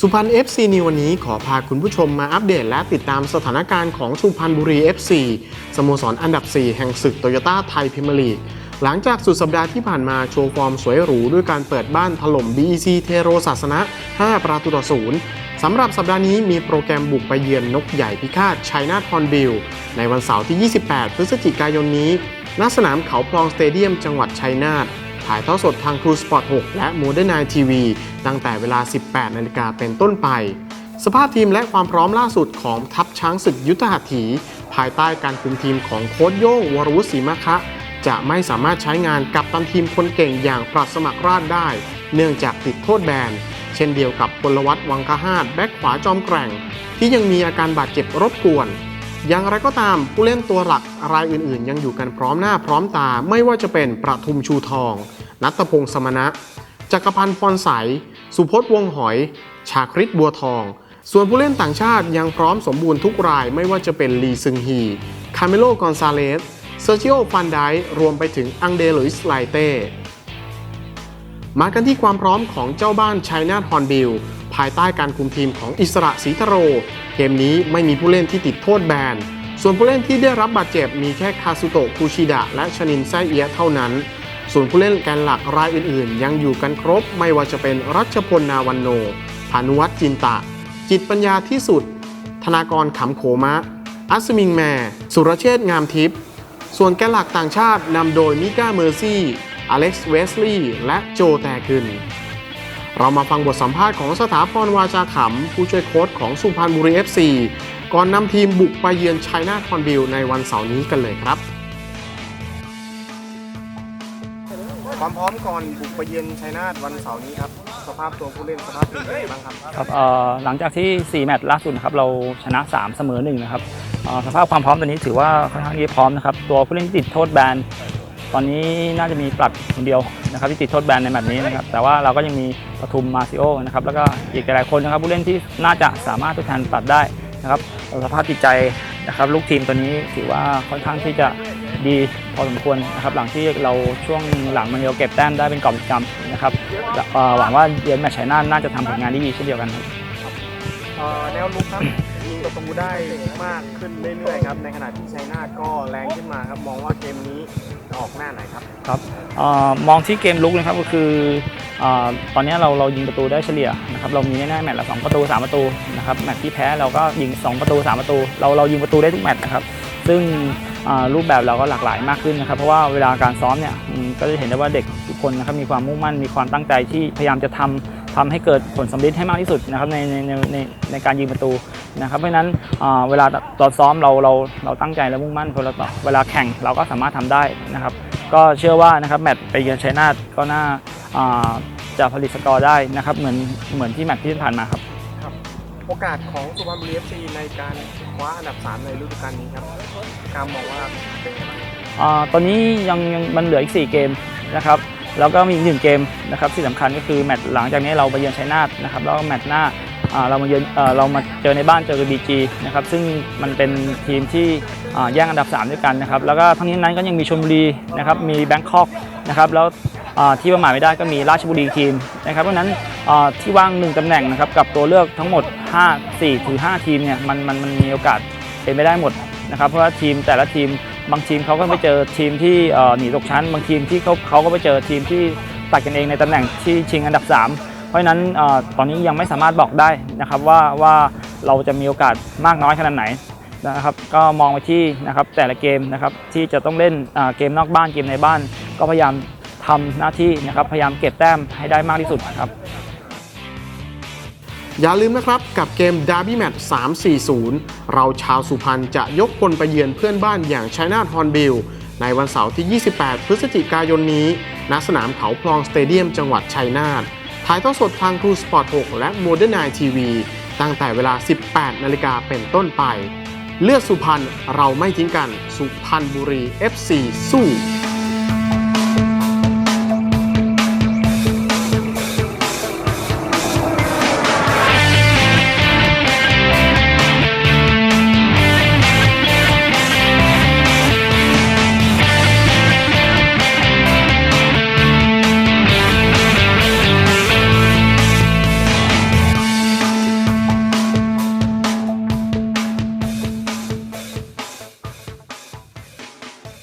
สุพรรณ FC ในวันนี้ขอพาคุณผู้ชมมาอัปเดตและติดตามสถานการณ์ของสุพรรณบุรี FC สโมสรอันดับ 4 แห่งศึกโตโยต้าไทยพิมลีก หลังจากสุดสัปดาห์ที่ผ่านมาโชว์ฟอร์มสวยหรูด้วยการเปิดบ้านถล่ม BEC เทโรศาสนะ 5 ประตูต่อศูนย์สำหรับสัปดาห์นี้มีโปรแกรมบุกไปเยือนนกใหญ่พิฆาตชัยนาทพรบิลในวันเสาร์ที่ 28 พฤศจิกายนนี้ ณ สนามเขาพลองสเตเดียมจังหวัดชัยนาทถ่ายทอดสดทาง True Sport 6และ Modern Night TV ตั้งแต่เวลา 18 นาฬิกาเป็นต้นไป สภาพทีมและความพร้อมล่าสุดของทัพช้างศึกยุทธหัตถี ภายใต้การคุมทีมของโค้ชโย่งวรวุฒิศรีมะคะ จะไม่สามารถใช้งานกับตันทีมคนเก่งอย่างปรัดสมัครราชได้ เนื่องจากติดโทษแบนเช่นเดียวกับพลวัตวังคหาดแบ็คขวาจอมแกร่ง ที่ยังมีอาการบาดเจ็บรบกวนอย่างไรก็ตามผู้เล่นตัวหลักรายอื่นๆ ยังอยู่กันพร้อมหน้าพร้อมตาไม่ว่าจะเป็นประทุมชูทอง นัตพงศ์สมณะ จักรพันธ์พรใสสุพจน์วงหอย ชาคริตบัวทอง ส่วนผู้เล่นต่างชาติยังพร้อมสมบูรณ์ทุกรายไม่ว่าจะเป็นลีซึงฮี คาเมโล กอนซาเลส เซอร์จิโอ ฟันไดรวมไปถึงอังเดลุยส์ไลเต้ มากันที่ความพร้อมของเจ้าบ้านชัยนาทฮอนบิลภายใต้การคุมทีมของอิสระศรีทโร เกมนี้ไม่มีผู้เล่นที่ติดโทษแบน ส่วนผู้เล่นที่ได้รับบาดเจ็บมีแค่คาซุโตะคูชิดะและชนินไซเอียะเท่านั้น ส่วนผู้เล่นแกนหลักรายอื่นๆ ยังอยู่กันครบไม่ว่าจะเป็นรัชพลนาวันโนพานุวัตรจินตะ จิตปัญญาที่สุด ธนากรขำโขมะ อัศมิงแมร์สุรเชษงามทิพย์ส่วนแกนหลักต่างชาตินำโดยมิก้าเมอร์ซี่ อเล็กซ์เวสลีย์และโจแตกึนเรามาฟังบทสัมภาษณ์ของสถาพรวาจาขำ ผู้ช่วยโค้ชของสุพรรณบุรี FC ก่อนนำทีมบุกไปเยือนไชัยนาคอนบิลในวันเสาร์นี้กันเลยครับ ความพร้อมก่อนบุกไปเยือนชัยนาทวันเสาร์นี้ครับสภาพตัวผู้เล่นสภาพทีมเป็นไงบ้างครับครับเอ่อหลังจากที่ 4 แมตช์ล่าสุดนะครับเราชนะ 3 เสมอ1นะครับเอ่อสภาพความพร้อมตอนนี้ถือว่าค่อนข้างที่พร้อมนะครับตัวผู้เล่นที่ติดโทษแบนตอนนี้น่าจะมีปรับคนเดียวนะครับที่ติดโทษแบนในแมตช์นี้นะครับแต่ว่าเราก็ยังมีปทุมมาซิโอนะครับแล้วก็อีกหลายๆคนนะครับผู้เล่นที่น่าจะสามารถทดแทนปรับได้ นะครับสภาพจิตใจนะครับลูกทีมตัวนี้ถือว่าค่อนข้างที่จะดีพอสมควรนะครับหลังที่เราช่วงหลังมันเราเก็บแต้มได้เป็นกอบเป็นกำนะครับเอ่อหวังว่าเยือนแมตช์ชัยนาทน่าจะทำผลงานได้ดีเช่นเดียวกันครับเอ่อแนวลุกครับยิงประตูได้มากขึ้นเรื่อยๆครับในขณะที่ชัยนาทก็แรงขึ้นมาครับมองว่าเกมนี้จะออกหน้าไหนครับครับเออมองที่เกมลุกนะครับก็คือเออ ตอนนี้เราเรายิงประตูได้เฉลี่ยนะครับเรามีแน่ๆแมตช์ละสองประตู 3 ประตูนะครับแมตช์ที่แพ้เราก็ยิง 2 ประตู 3 ประตู เราเรายิงประตูได้ทุกแมตช์นะครับซึ่งรูปแบบเราก็หลากหลายมากขึ้นนะครับเพราะว่าเวลาการซ้อมเนี่ยก็จะเห็นได้ว่าเด็กทุกคนนะครับมีความมุ่งมั่นมีความตั้งใจที่พยายามจะทำทำให้เกิดผลสำเร็จให้มากที่สุดนะครับในในในในในการยิงประตูนะครับเพราะฉะนั้นเวลาตอนซ้อมเราเราเราตั้งใจและมุ่งมั่นพอเราต่อเวลาแข่งเราก็สามารถทำได้นะครับก็เชื่อว่านะครับแมตช์ไปเยือนชัยนาทก็น่า จะผลิตสกอร์ได้นะครับเหมือนเหมือนที่แมตช์ที่ผ่านมาครับ โอกาสของสุพรรณบุรีเอฟซีในการคว้าอันดับ 3 ในฤดูกาลนี้ครับการมองว่าเป็นไงบ้างอ่าตอนนี้ยังยังมันเหลืออีก 4 เกมนะครับแล้วก็มีอีกหนึ่งเกมนะครับที่สำคัญก็คือแมตช์หลังจากนี้เราไปเยือนชัยนาทนะครับแล้วก็แมตช์หน้าอ่าเรามาเยือนเอ่อเรามาเจอในบ้านเจอกับบีจีนะครับซึ่งมันเป็นทีมที่อ่าแย่งอันดับ 3 ด้วยกันนะครับแล้วก็ทั้งนี้นั้นก็ยังมีชลบุรีนะครับมีแบงคอกนะครับแล้วอ่า ที่ประมาทไม่ได้ก็มีราชบุรีทีมนะครับเพราะนั้นที่ว่างหนึ่งตำแหน่งนะครับกับตัวเลือกทั้งหมด 5 4ถือ5ทีมเนี่ยมันมันมันมีโอกาสเป็นไปได้หมดนะครับเพราะว่าทีมแต่ละทีมบางทีมเขาก็ไปเจอทีมที่หนีตกชั้น บางทีมที่เขาเขาก็ไปเจอทีมที่ตัดกันเองในตำแหน่งที่ชิงอันดับ 3 เพราะฉะนั้นตอนนี้ยังไม่สามารถบอกได้นะครับว่าว่าเราจะมีโอกาสมากน้อยขนาดไหนนะครับก็มองไปที่นะครับแต่ละเกมนะครับที่จะต้องเล่นเกมนอกบ้านเกมในบ้าน ก็พยายาม ทำหน้าที่นะครับพยายามเก็บแต้มให้ได้มากที่สุดครับ อย่าลืมนะครับกับเกมดาร์บี้แมตช์3-4-0 เราชาวสุพรรณจะยกพลไปเยือนเพื่อนบ้านอย่างชัยนาทฮอนบิลในวันเสาร์ที่ 28 พฤศจิกายนนี้ ณ สนามเขาพลองสเตเดียมจังหวัดชัยนาทถ่ายทอดสดทาง True Sport 6และ Modern Night TV ตั้งแต่เวลา 18 นาฬิกาเป็นต้นไป เลือดสุพรรณเราไม่ทิ้งกัน สุพรรณบุรี FC สู้